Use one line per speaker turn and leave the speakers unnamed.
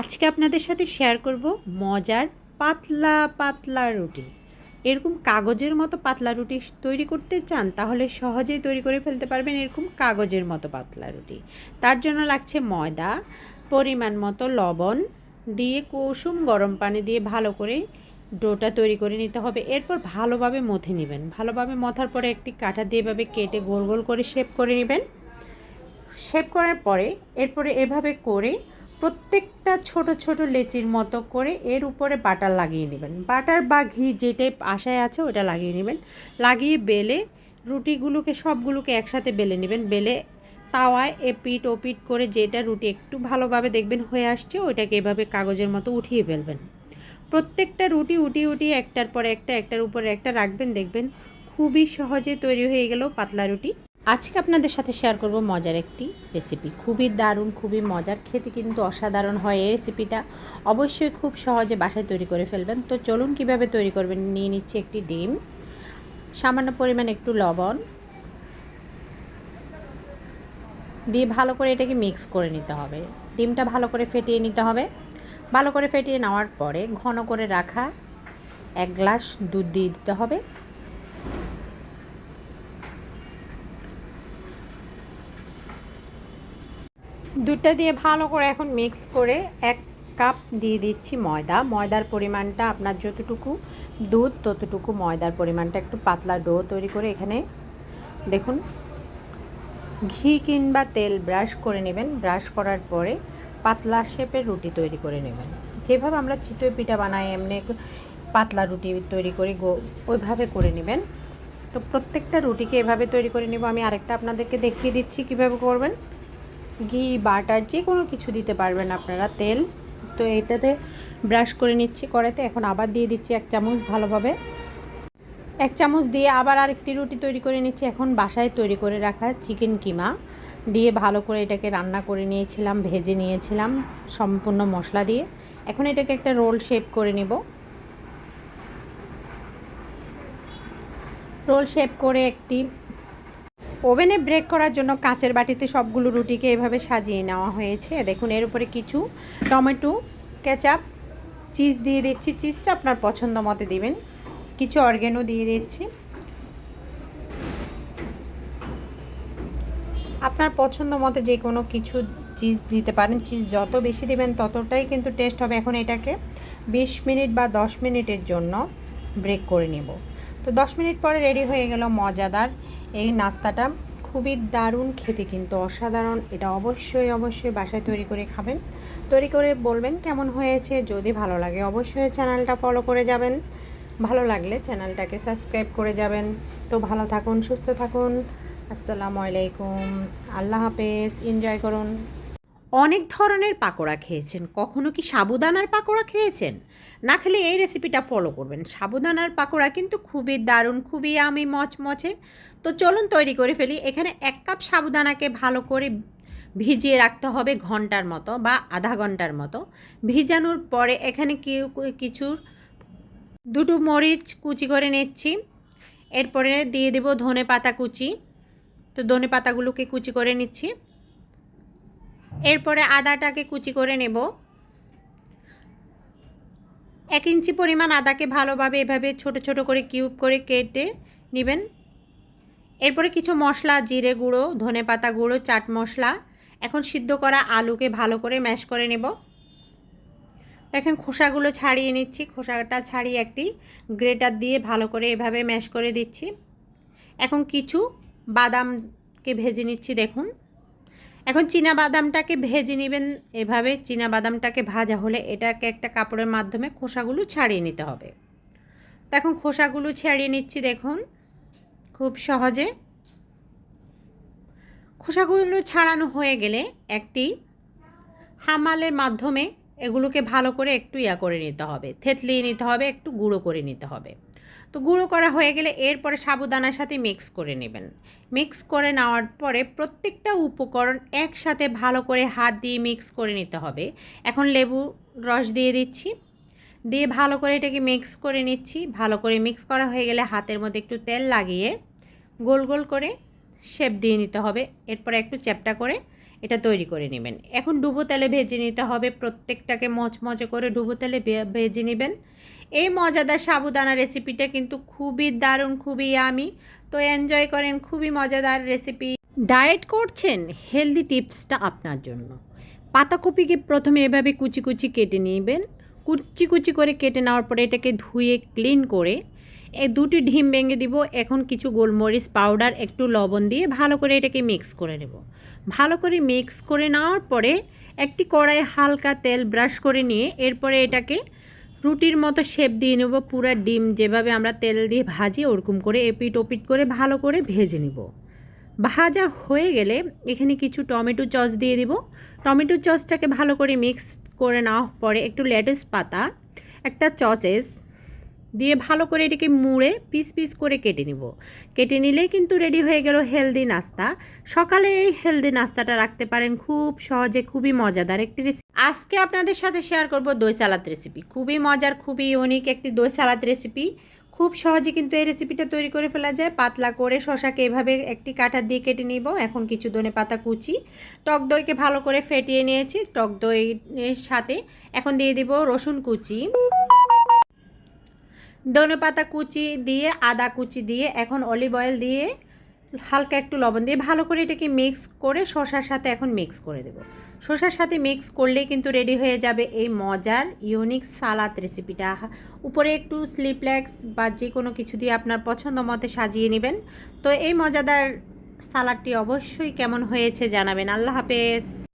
আজকে আপনাদের সাথে শেয়ার করব মজার পাতলা পাতলা রুটি। এরকম কাগজের মতো পাতলা রুটি তৈরি করতে চান, তাহলে সহজেই তৈরি করে ফেলতে পারবেন এরকম কাগজের মতো পাতলা রুটি। তার জন্য লাগছে ময়দা, পরিমাণ মতো লবণ দিয়ে কুসুম গরম পানি দিয়ে ভালো করে ডোটা তৈরি করে নিতে হবে। এরপর ভালোভাবে মথে নেবেন। ভালোভাবে মথার পরে একটি কাঁটা দিয়ে এভাবে কেটে গোল গোল করে শেপ করে নেবেন। শেপ করার পরে এরপরে এভাবে করে প্রত্যেকটা ছোট ছোট লেচির মতো করে এর উপরে বাটার লাগিয়ে নেবেন। বাটার বা ঘি যেটাই আশায় আছে ওটা লাগিয়ে নেবেন। লাগিয়ে বেলে রুটিগুলোকে সবগুলোকে একসাথে বেলে নেবেন। বেলে তাওয়ায় এপিট ওপিট করে যেটা রুটি একটু ভালোভাবে দেখবেন হয়ে আসছে, ওইটাকে এভাবে কাগজের মতো উঠিয়ে ফেলবেন। প্রত্যেকটা রুটি উঠিয়ে উঠিয়ে একটার পর একটা, একটার উপরে একটা রাখবেন। দেখবেন খুবই সহজে তৈরি হয়ে গেল পাতলা রুটি। আজকে আপনাদের সাথে শেয়ার করব মজার একটি রেসিপি খুবই দারুণ, খুবই মজার, খেতে কিন্তু অসাধারণ হয় এই রেসিপিটা অবশ্যই খুব সহজে বাসায় তৈরি করে ফেলবেন। তো চলুন কীভাবে তৈরি করবেন, নিয়ে নিচ্ছি একটি ডিম। সামান্য পরিমাণ একটু লবণ। দিয়ে ভালো করে এটাকে মিক্স করে নিতে হবে। ডিমটা ভালো করে ফেটিয়ে নিতে হবে। ভালো করে ফেটিয়ে নেওয়ার পরে ঘন করে রাখা এক গ্লাস দুধ দিয়ে দিতে হবে। দুধটা দিয়ে ভালো করে এখন মিক্স করে এক কাপ দিয়ে দিচ্ছি ময়দা। ময়দার পরিমাণটা আপনার যতটুকু দুধ, ততটুকু ময়দার পরিমাণটা একটু পাতলা ডো তৈরি করে এখানে দেখুন, ঘি কিংবা তেল ব্রাশ করে নেবেন। ব্রাশ করার পরে পাতলা শেপের রুটি তৈরি করে নেবেন। যেভাবে আমরা চিতই পিঠা বানাই, এমনি পাতলা রুটি তৈরি করি ওইভাবে করে নেবেন। তো প্রত্যেকটা রুটিকে এভাবে তৈরি করে নেব। আমি আরেকটা আপনাদেরকে দেখিয়ে দিচ্ছি কীভাবে করবেন। ঘি, বাটার যে কোনো কিছু দিতে পারবেন আপনারা, তেল। তো এটাতে ব্রাশ করে নিচ্ছি কড়াইতে। এখন আবার দিয়ে দিচ্ছি এক চামচ ভালোভাবে। এক চামচ দিয়ে আবার আরেকটি রুটি তৈরি করে নিচ্ছি। এখন বাসায় তৈরি করে রাখা চিকেন কিমা দিয়ে ভালো করে এটাকে রান্না করে নিয়েছিলাম, ভেজে নিয়েছিলাম, সম্পূর্ণ মশলা দিয়ে। এখন এটাকে একটা রোল শেপ করে নেব। রোল শেপ করে একটি ওভেনে ব্রেক করার জন্য কাঁচের বাটিতে সবগুলো রুটিকে এভাবে সাজিয়ে নেওয়া হয়েছে। দেখুন, এর উপরে কিছু টমেটো, কেচাপ, চিজ দিয়ে দিচ্ছি। চিজটা আপনার পছন্দ মতো দিবেন। কিছু অর্গ্যানও দিয়ে দিচ্ছি। আপনার পছন্দ মতো যে কোনো কিছু চিজ দিতে পারেন। চিজ যত বেশি দিবেন, ততটাই কিন্তু টেস্ট হবে। এখন এটাকে বিশ মিনিট বা দশ মিনিটের জন্য ব্রেক করে নেব। তো দশ মিনিট পরে রেডি হয়ে গেল মজাদার। এই নাস্তাটা খুবই দারুণ খেতে কিন্তু অসাধারণ। এটা অবশ্যই অবশ্যই বাসায় তৈরি করে খাবেন। তৈরি করে বলবেন কেমন হয়েছে। যদি ভালো লাগে অবশ্যই চ্যানেলটা ফলো করে যাবেন। ভালো লাগলে চ্যানেলটাকে সাবস্ক্রাইব করে যাবেন। তো ভালো থাকুন, সুস্থ থাকুন। আসসালামু আলাইকুম। আল্লাহ হাফেজ। এনজয় করুন। অনেক ধরনের পাকোড়া খেয়েছেন। কখনো কি সাবুদানার পাকোড়া খেয়েছেন? না খেলে এই রেসিপিটা ফলো করবেন। সাবুদানার পাকোড়া কিন্তু খুবই দারুণ, খুবই আমি মচমচে। তো চলুন তৈরি করে ফেলি। এখানে এক কাপ সাবুদানাকে ভালো করে ভিজিয়ে রাখতে হবে ঘণ্টার মতো বা আধা ঘণ্টার মতো। ভিজানোর পরে এখানে কেউ কিছুর দুটো মরিচ কুচি করে নিচ্ছি। এরপরে দিয়ে দেব ধনে পাতা কুচি। তো ধনে পাতাগুলোকে কুচি করে নিচ্ছি। এরপরে আদাটাকে কুচি করে নেব। এক ইঞ্চি পরিমাণ আদাকে ভালোভাবে এভাবে ছোট ছোট করে কিউব করে কেটে নেবেন। এরপরে কিছু মশলা, জিরে গুঁড়ো, ধনে পাতা গুঁড়ো, চাট মশলা, এখন সিদ্ধ করা আলুকে ভালো করে ম্যাশ করে নেব। দেখেন খোসাগুলো ছাড়িয়ে নিচ্ছি, খোসাটা ছাড়িয়ে একটি গ্রেটার দিয়ে ভালো করে এভাবে ম্যাশ করে দিচ্ছি। এখন কিছু বাদামকে ভেজে নিচ্ছি, দেখুন। এখন চীনা বাদামটাকে ভেজে নেবেন এভাবে। চীনা বাদামটাকে ভাজা হলে এটাকে একটা কাপড়ের মাধ্যমে খোসাগুলো ছাড়িয়ে নিতে হবে। তো এখন খোসাগুলো ছাড়িয়ে নিচ্ছি দেখুন, খুব সহজে। খোসাগুলো ছাড়ানো হয়ে গেলে একটি হামালের মাধ্যমে এগুলোকে ভালো করে একটু ইয়া করে নিতে হবে, থেতলিয়ে নিতে হবে, একটু গুঁড়ো করে নিতে হবে। তো গুঁড়ো করা হয়ে গেলে এরপরে সাবুদানার সাথে মিক্স করে নেবেন। মিক্স করে নেওয়ার পরে প্রত্যেকটা উপকরণ একসাথে ভালো করে হাত দিয়ে মিক্স করে নিতে হবে। এখন লেবু রস দিয়ে দিচ্ছি। দিয়ে ভালো করে এটাকে মিক্স করে নিচ্ছি। ভালো করে মিক্স করা হয়ে গেলে হাতের মধ্যে একটু তেল লাগিয়ে গোল গোল করে শেপ দিয়ে নিতে হবে। এরপরে একটু চ্যাপটা করে এটা তৈরি করে নেবেন। এখন ডুবো তেলে ভেজে নিতে হবে, প্রত্যেকটাকে মচমচে করে ডুবো তেলে ভেজে নেবেন। এই মজাদার সাবুদানা রেসিপিটা কিন্তু খুবই দারুণ, খুবই আমি তো এনজয় করেন, খুবই মজাদার রেসিপি ডায়েট করছেন হেলদি টিপসটা আপনার জন্য। পাতাকপিকে প্রথমে এভাবে কুচি কুচি কেটে নেবেন। কুচি কুচি করে কেটে নেওয়ার পরে এটাকে ধুয়ে ক্লিন করে এই দুটি ডিম ভেঙে দিব, এখন কিছু গোলমরিচ পাউডার, একটু লবণ দিয়ে ভালো করে এটাকে মিক্স করে নেব। ভালো করে মিক্স করে নেওয়ার পরে একটি কড়াই হালকা তেল ব্রাশ করে নিয়ে এরপরে এটাকে রুটির মতো শেপ দিয়ে নেব, পুরো ডিম যেভাবে আমরা তেল দিয়ে ভাজি ওরকম করে এপিট ওপিট করে ভালো করে ভেজে নেব। ভাজা হয়ে গেলে এখানে কিছু টমেটো চস দিয়ে দিব। টমেটো চসটাকে ভালো করে মিক্স করে নেওয়ার পরে একটু লেটুস পাতা, একটা চচেস দিয়ে ভালো করে এটাকে মুড়ে পিস পিস করে কেটে নিব। কেটে নিলেই কিন্তু রেডি হয়ে গেল হেলদি নাস্তা। সকালে এই হেলদি নাস্তাটা রাখতে পারেন খুব সহজে, খুবই মজাদার একটি রেসিপি আজকে আপনাদের সাথে শেয়ার করব দই সালাদ রেসিপি খুবই মজার, খুবই ইউনিক একটি দই সালাদ রেসিপি খুব সহজে কিন্তু এই রেসিপিটা তৈরি করে ফেলা যায়। পাতলা করে শশাকে এভাবে একটি কাঁটা দিয়ে কেটে নিব। এখন কিছু ধনে পাতা কুচি। টক দইকে ভালো করে ফেটিয়ে নিয়েছি। টক দইয়ের সাথে এখন দিয়ে দিব রসুন কুচি। ধনে পাতা কুচি দিয়ে, আদা কুচি দিয়ে, এখন অলিভ অয়েল দিয়ে হালকা একটু লবণ দিয়ে ভালো করে এটাকে মিক্স করে শশার সাথে এখন মিক্স করে দেব। শশার সাথে মিক্স করলেই কিন্তু রেডি হয়ে যাবে এই মজার ইউনিক সালাদ রেসিপিটা উপরে একটু স্লিপলেক্স বা যে কোনো কিছু দিয়ে আপনার পছন্দ মতে সাজিয়ে নেবেন। তো এই মজাদার সালাডটি অবশ্যই কেমন হয়েছে জানাবেন। আল্লাহ হাফেজ।